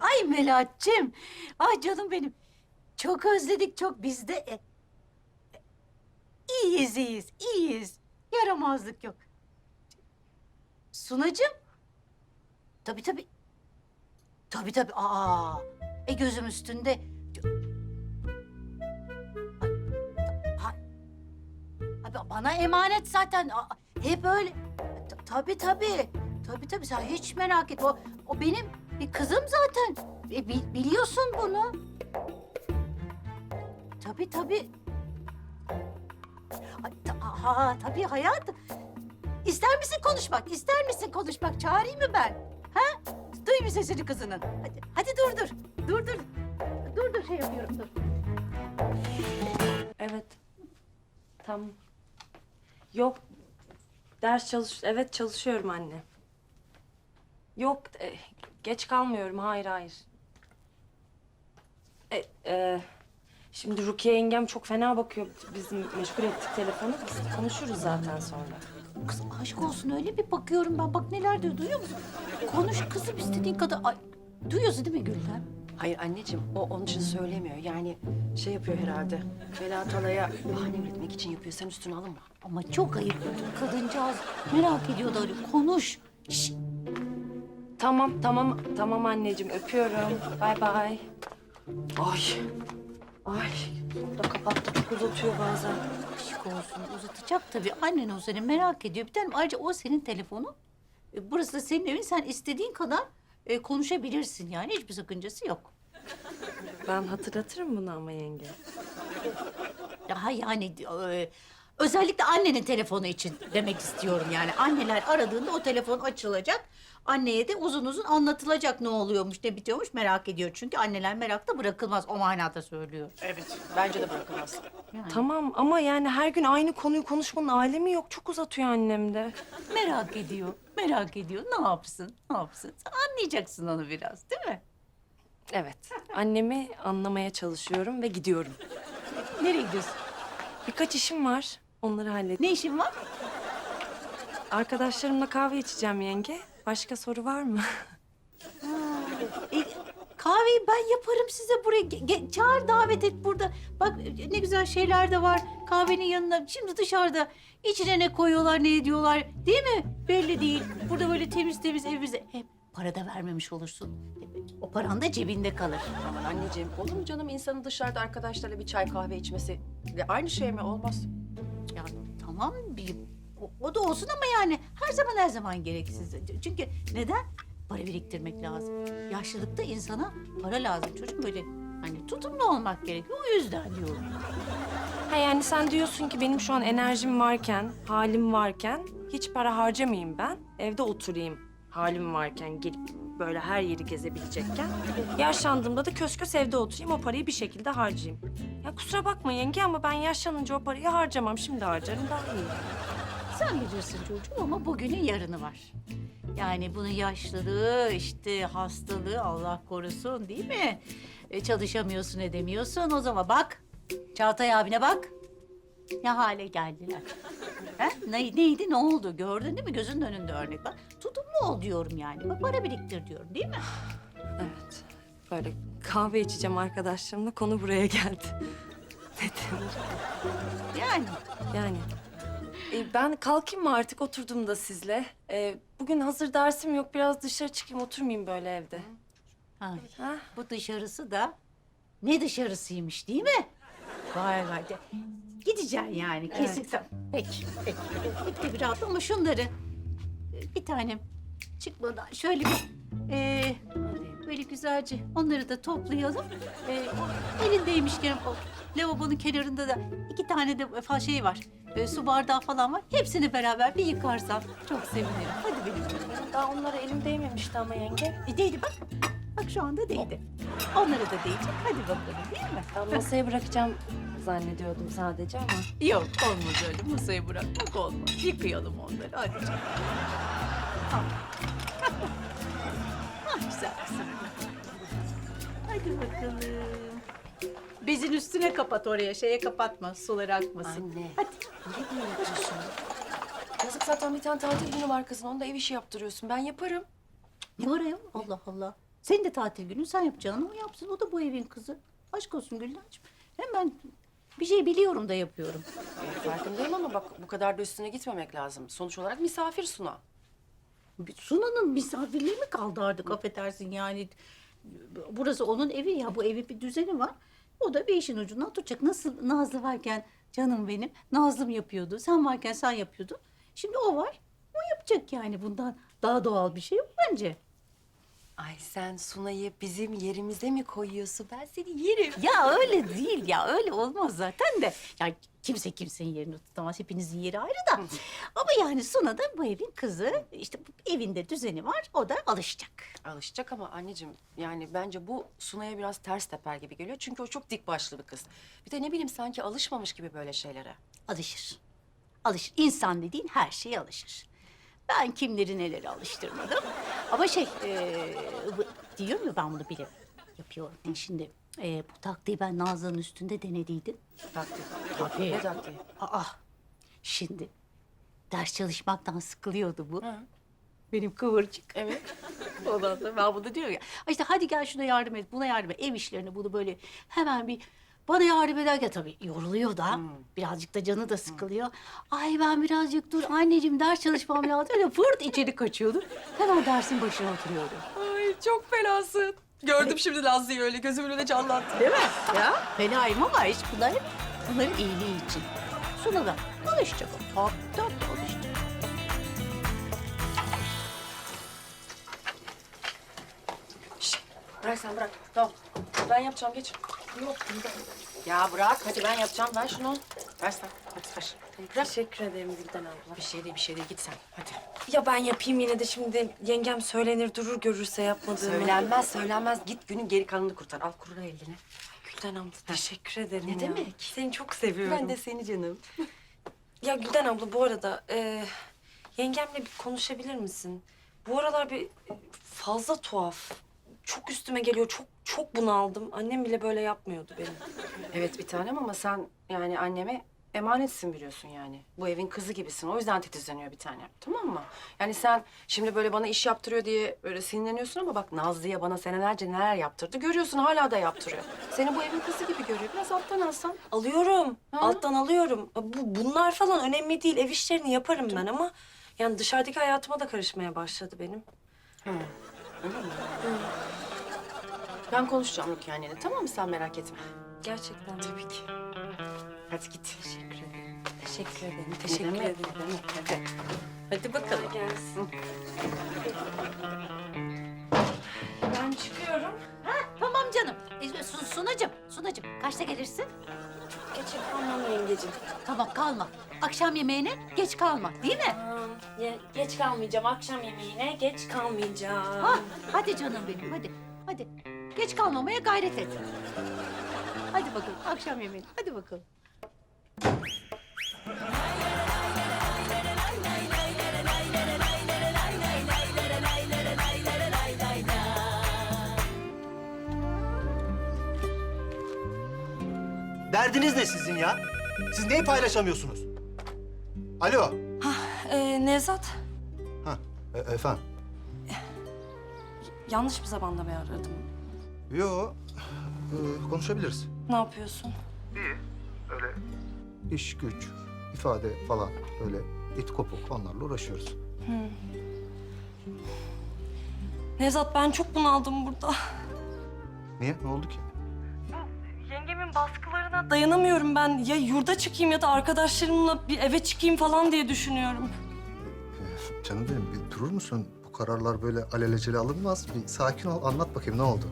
Ay Melahat'cığım. Ay canım benim. Çok özledik çok. Biz de e, iyiyiz iyiyiz. Yaramazlık yok. Sunacığım. Tabii tabii. Tabii tabii. Aa. E gözüm üstünde. Abi bana emanet zaten. Hep öyle. Ta- Tabii tabii. Tabii tabii sen hiç merak etme. O, o benim bir kızım zaten. E, bi- biliyorsun bunu. Tabii tabii. Aha, tabii hayatım. İster misin konuşmak? İster misin konuşmak? Çağırayım mı ben? Ha? Duy bir sesini kızının. Hadi, hadi dur dur. Dur dur. Dur dur şey yapıyorum dur. Evet. Tamam. Yok. Ders çalış... Evet çalışıyorum anne. Yok. e, geç kalmıyorum. Hayır hayır. E, e, şimdi Rukiye yengem çok fena bakıyor. Bizim meşgul ettik telefonu. Biz konuşuruz zaten sonra. Kız aşk olsun öyle bir bakıyorum ben. Bak neler diyor duyuyor musun? Konuş kızım istediğin kadar. Ay, duyuyorsun değil mi Gülden? Hayır anneciğim o onun için söylemiyor. Yani şey yapıyor herhalde. Belat Ala'ya bahane üretmek için yapıyor. Sen üstüne alınma. Ama çok ayıp oldu. Kadıncağız merak ediyordu öyle. Konuş. Şşt, Tamam tamam tamam anneciğim öpüyorum. Bay bay. Ay. Ay. Bunu da kapattı çok uzatıyor bazen. aşk olsun uzatacak tabii. Annen o seni merak ediyor. Bir tanem ayrıca o senin telefonun. E, Burası da senin evin. Sen istediğin kadar e, konuşabilirsin yani. Hiçbir sakıncası yok. Ben hatırlatırım bunu ama yenge. Daha yani e, özellikle annenin telefonu için demek istiyorum yani. Anneler aradığında o telefon açılacak. Anneye de uzun uzun anlatılacak ne oluyormuş, ne bitiyormuş merak ediyor. Çünkü anneler merakta bırakılmaz. O manada söylüyor. Evet. Bence de bırakılmaz. Yani. Tamam ama yani her gün aynı konuyu konuşmanın alemi yok. Çok uzatıyor annem de. Merak ediyor, merak ediyor. Ne yapsın, ne yapsın? Sen anlayacaksın onu biraz değil mi? Evet. Annemi anlamaya çalışıyorum ve gidiyorum. Nereye gidiyorsun? Birkaç işim var. Onları hallet. Ne işin var? Arkadaşlarımla kahve içeceğim yenge. Başka soru var mı? E, kahveyi ben yaparım size buraya. Ge- ge- çağır davet et burada. Bak e, ne güzel şeyler de var. Kahvenin yanına. Şimdi dışarıda içine ne koyuyorlar, ne ediyorlar. Değil mi? Belli değil. Burada böyle temiz temiz evimize. Hem para da vermemiş olursun. O paran da cebinde kalır. Aman anneciğim olur mu canım insanın dışarıda arkadaşlarla bir çay kahve içmesi? Ya aynı şey mi? Olmaz. Ya tamam bir o, da olsun ama yani her zaman her zaman gereksiz. Çünkü neden? Para biriktirmek lazım. Yaşlılıkta insana para lazım. Çocuğum böyle hani tutumlu olmak gerekiyor. O yüzden diyorum. Ha yani sen diyorsun ki benim şu an enerjim varken, halim varken hiç para harcamayayım ben. Evde oturayım halim varken gelip böyle her yeri gezebilecekken. Yaşlandığımda da kös kös evde oturayım o parayı bir şekilde harcayayım. Ya kusura bakma yenge ama ben yaşlanınca o parayı harcamam. Şimdi harcarım daha iyi. Sen bilirsin çocuğum ama bugünün yarını var. Yani bunun yaşlılığı, işte hastalığı Allah korusun değil mi? E, çalışamıyorsun edemiyorsun. O zaman bak, Çağatay abine bak. Ne hale geldiler. He? Ne, neydi, ne oldu? Gördün değil mi? Gözünün önünde örnek bak. Tutumlu ol diyorum yani. Bak para biriktir diyorum değil mi? Evet. Böyle kahve içeceğim arkadaşlarımla konu buraya geldi. Ne denir? Yani. Yani. E, ben kalkayım mı artık oturdum da sizle? E, bugün hazır dersim yok. Biraz dışarı çıkayım oturmayayım böyle evde. Ay, Ha? bu dışarısı da ne dışarısıymış değil mi? Vay vay. de- Gideceksin yani kesin. Tamam. Peki, peki. Git de bir rahatla ama şunları e, bir tanem çıkmadan şöyle bir e, böyle güzelce onları da toplayalım. E, o elindeymişken o lavabonun kenarında da iki tane de fa- şey var. E, su bardağı falan var. Hepsini beraber bir yıkarsan çok sevinirim. Hadi benim canım. Daha onlara elim değmemişti ama yenge. E, değdi bak. Bak şu anda değdi. Onlara da değecek. Hadi bakalım değil mi? Ben masaya bırakacağım zannediyordum sadece ama. Yok olmaz öyle. Masaya bırakmak olmaz. Yıkayalım onları. Hadi canım. Al. güzel kızım. Hadi bakalım. Bezin üstüne kapat oraya. Şeye kapatma. Suları akmasın. Anne. Hadi. Niye böyle yapıyorsun? Yazık zaten bir tane tatil günü var kızın. Onda ev işi yaptırıyorsun. Ben yaparım. Ne var ya? Allah Allah. Senin de tatil günün sen yapacağını o yapsın. O da bu evin kızı. Aşk olsun Gülden'cim. Hem ben bir şey biliyorum da yapıyorum. Farkındayım ama bak bu kadar da üstüne gitmemek lazım. Sonuç olarak misafir Suna. Suna'nın misafirliği mi kaldı artık affedersin yani. Burası onun evi ya bu evin bir düzeni var. O da bir işin ucundan tutacak. Nasıl Nazlı varken canım benim Nazlım yapıyordu. Sen varken sen yapıyordun. Şimdi o var. O yapacak yani bundan daha doğal bir şey yok bence. Ay sen Suna'yı bizim yerimize mi koyuyorsun? Ben seni yerim. Ya öyle değil ya öyle olmaz zaten de. Ya kimse kimsenin yerini tutamaz. Hepinizin yeri ayrı da. Ama yani Suna da bu evin kızı. İşte bu evinde düzeni var. O da alışacak. Alışacak ama anneciğim yani bence bu Suna'ya biraz ters teper gibi geliyor. Çünkü o çok dik başlı bir kız. Bir de ne bileyim sanki alışmamış gibi böyle şeylere. Alışır. Alışır. İnsan dediğin her şeye alışır. Ben kimleri neleri alıştırmadım. Ama şey, e, bu- diyorum ya ben bunu bile yapıyorum. Şimdi e, bu taktiği ben Nazlı'nın üstünde denediydim. Taktik. Tabii. Ne taktiği? Aa, şimdi ders çalışmaktan sıkılıyordu bu. Benim kıvırcık. Evet. Ondan sonra ben bunu diyorum ya. "Ay İşte hadi gel şuna yardım et, buna yardım et. Ev işlerini bunu böyle hemen bir bana yardım ederken tabii yoruluyor da. Birazcık da canı da sıkılıyor. Ay ben birazcık dur anneciğim ders çalışmam lazım. Öyle fırt içeri kaçıyordu. Hemen dersin başına oturuyordu. Ay çok fenasın. Gördüm şimdi Nazlı'yı öyle gözümün önüne canlandı. Değil mi? Ya fenayım ama hiç bunlar hep bunların iyiliği için. Sonra da alışacak o. Hop, hop, alışacak. Bırak sen bırak. Tamam. Ben yapacağım geç. Yok. Ya bırak hadi ben yapacağım. Ver şunu. Ver sen. Hadi ver. Bırak. Teşekkür ederim Gülden abla. Bir şey değil bir şey değil git sen. Hadi. Ya ben yapayım yine de şimdi yengem söylenir durur görürse yapmadığımı. Söylenmez söylenmez. Git günün geri kalanını kurtar. Al kurula elini. Gülden abla teşekkür ederim Ne ya. demek? Seni çok seviyorum. Ben de seni canım. Ya Gülden abla bu arada e, yengemle bir konuşabilir misin? Bu aralar bir e, fazla tuhaf. Çok üstüme geliyor. Çok çok bunaldım. Annem bile böyle yapmıyordu benim. Evet bir tanem ama sen yani anneme emanetsin biliyorsun yani. Bu evin kızı gibisin. O yüzden titizleniyor bir tanem. Tamam mı? Yani sen şimdi böyle bana iş yaptırıyor diye böyle sinirleniyorsun ama bak Nazlı'ya bana senelerce neler yaptırdı. Görüyorsun hala da yaptırıyor. Seni bu evin kızı gibi görüyor. Biraz alttan alsan. Alıyorum. Ha? Alttan alıyorum. Bu, bunlar falan önemli değil. Ev işlerini yaparım ben ama... Yani dışarıdaki hayatıma da karışmaya başladı benim. Öyle mi? Ben konuşacağım Rukiye annene. Tamam mı? Sen merak etme. Gerçekten. Tabii ki. Hadi git. Teşekkür ederim. Teşekkür ederim. Ne Teşekkür demek, ederim. ne demek? Hadi. Hadi bakalım. Gelsin. Ben çıkıyorum. Ha, tamam canım. E, Su- Sunacığım, Sunacığım kaçta gelirsin? Geçe kalmam yengeciğim. Tamam kalma. Akşam yemeğine geç kalma değil mi? Ye- geç kalmayacağım. Akşam yemeğine geç kalmayacağım. Ha, hadi canım benim hadi. Hadi. Geç kalmamaya gayret et. Hadi bakalım akşam yemeğine. Hadi bakalım. Derdiniz ne sizin ya? Siz neyi paylaşamıyorsunuz? Alo. Ee, Nevzat, Ha, e- efendim. yanlış bir zamanda mı aradım? Yo, e, konuşabiliriz. Ne yapıyorsun? İş, güç, ifade falan öyle it kopuk onlarla uğraşıyoruz. Nevzat, ben çok bunaldım burada. Niye? Ne oldu ki? Yengemin baskılarına dayanamıyorum ben. Ya yurda çıkayım ya da arkadaşlarımla bir eve çıkayım falan diye düşünüyorum. Canım benim bir durur musun? Bu kararlar böyle alelacele alınmaz. Bir sakin ol, anlat bakayım ne oldu?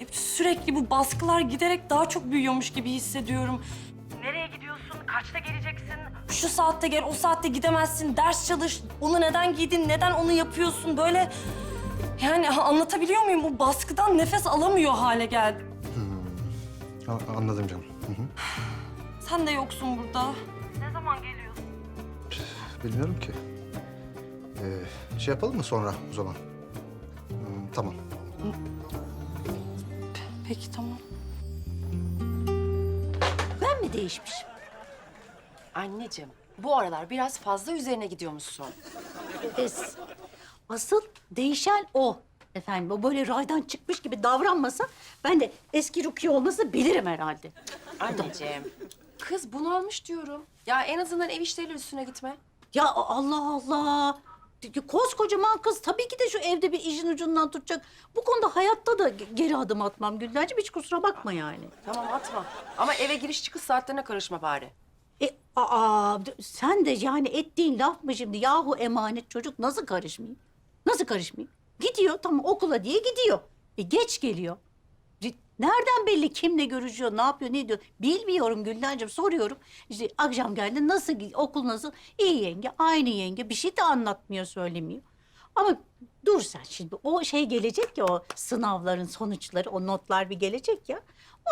Ya sürekli bu baskılar giderek daha çok büyüyormuş gibi hissediyorum. Nereye gidiyorsun? Kaçta geleceksin? Şu saatte gel, o saatte gidemezsin. Ders çalış. Onu neden giydin? Neden onu yapıyorsun? Böyle yani anlatabiliyor muyum? Bu baskıdan nefes alamıyor hale geldim. A- anladım canım. Hı hı. Sen de yoksun burada. Ne zaman geliyorsun? Bilmiyorum ki. Ee, şey yapalım mı sonra o zaman? Hmm, tamam. Peki tamam. Ben mi değişmişim? Anneciğim bu aralar biraz fazla üzerine gidiyormuşsun. Es- Asıl değişen o. Efendim o böyle raydan çıkmış gibi davranmasa ben de eski Rukiye olmasa bilirim herhalde. Anneciğim. Kız bunalmış diyorum. Ya en azından ev işleriyle üstüne gitme. Ya Allah Allah. Koskocaman kız tabii ki de şu evde bir işin ucundan tutacak. Bu konuda hayatta da ge- geri adım atmam Gülden'ciğim hiç kusura bakma yani. Tamam atma. Ama eve giriş çıkış saatlerine karışma bari. E, aa, sen de yani ettiğin laf mı şimdi? Yahu emanet çocuk nasıl karışmayayım? Nasıl karışmayayım? Gidiyor tamam okula diye gidiyor. E, geç geliyor. Nereden belli kimle görüşüyor, ne yapıyor, ne diyor? Bilmiyorum Gülden'cim soruyorum. İşte akşam geldi nasıl, okul nasıl? İyi yenge, aynı yenge. Bir şey de anlatmıyor, söylemiyor. Ama dur sen şimdi o şey gelecek ya o sınavların sonuçları, o notlar bir gelecek ya.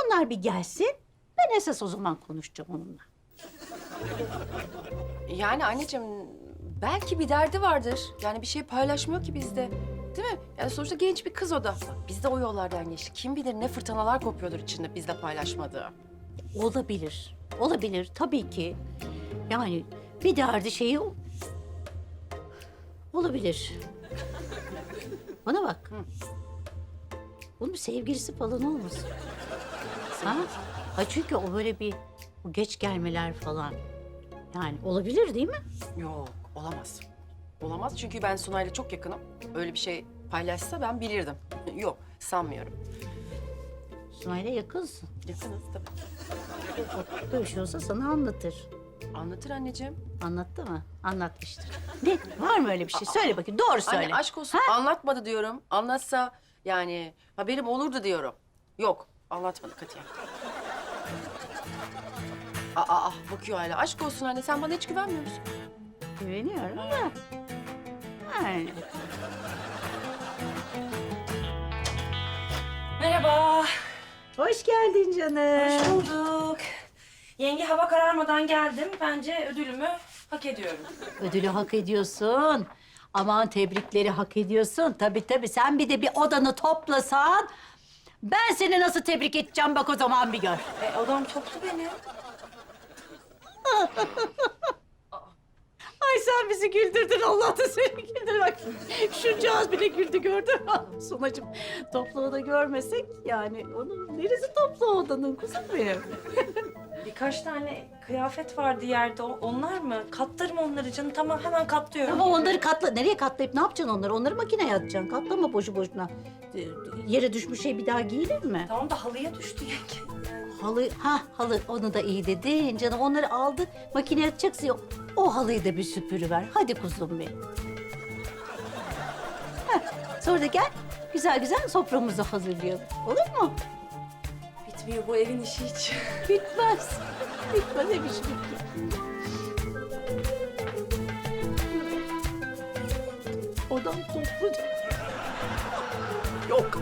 Onlar bir gelsin. Ben esas o zaman konuşacağım onunla. Yani anneciğim belki bir derdi vardır. Yani bir şey paylaşmıyor ki bizde. Değil mi? Yani sonuçta genç bir kız o da. Bak, Biz de o yollardan geçtik. Kim bilir ne fırtınalar kopuyordur içinde bizle paylaşmadığı. Olabilir. Olabilir tabii ki. Yani bir derdi şeyi olabilir. Bana bak. Bunun bir sevgilisi falan olmasın. Ha? Ha çünkü o böyle bir o geç gelmeler falan. Yani olabilir değil mi? Yok olamaz. Olamaz çünkü ben Sunay'la çok yakınım. Öyle bir şey paylaşsa ben bilirdim. Yok sanmıyorum. Sunay'la yakınsın. Yakınız tabii. Böyle bir şey olsa sana anlatır. Anlatır anneciğim. Anlattı mı? Anlatmıştır. Ne? Var mı öyle bir şey? Söyle bakayım. Doğru söyle. Anne aşk olsun anlatmadı diyorum. Anlatsa yani haberim olurdu diyorum. Yok anlatmadı katiyen. Aa, aa bakıyor hala. Aşk olsun anne sen bana hiç güvenmiyor musun? Güveniyorum da. Yani. Merhaba. Hoş geldin canım. Hoş bulduk. Yenge hava kararmadan geldim. Bence ödülümü hak ediyorum. Ödülü hak ediyorsun. Aman tebrikleri hak ediyorsun. Tabii tabii sen bir de bir odanı toplasan... Ben seni nasıl tebrik edeceğim bak o zaman bir gör. E, odam toplu benim. Ay sen bizi güldürdün Allah da seni güldür. Bak şuncağız bile güldü gördün mü? Sunacığım toplu oda görmesek yani onun neresi toplu odanın kuzum benim? Birkaç tane kıyafet vardı yerde. O- Onlar mı? Katlarım onları canım. Tamam hemen katlıyorum. Ama onları katla. Nereye katlayıp ne yapacaksın onları? Onları makineye atacaksın. Katlama boşu boşuna. Ee, Yere düşmüş şey bir daha giyilir mi? Tamam da halıya düştü yenge. Halı, ha halı onu da iyi dedin canım. Onları aldı makineye atacaksın. O halıyı da bir süpürüver. Hadi kuzum benim. Heh, sonra da gel güzel güzel soframızı hazırlayalım. Olur mu? Bitmiyor bu evin işi hiç. Bitmez. Bitmez hep iş. Odam toplu. Yok.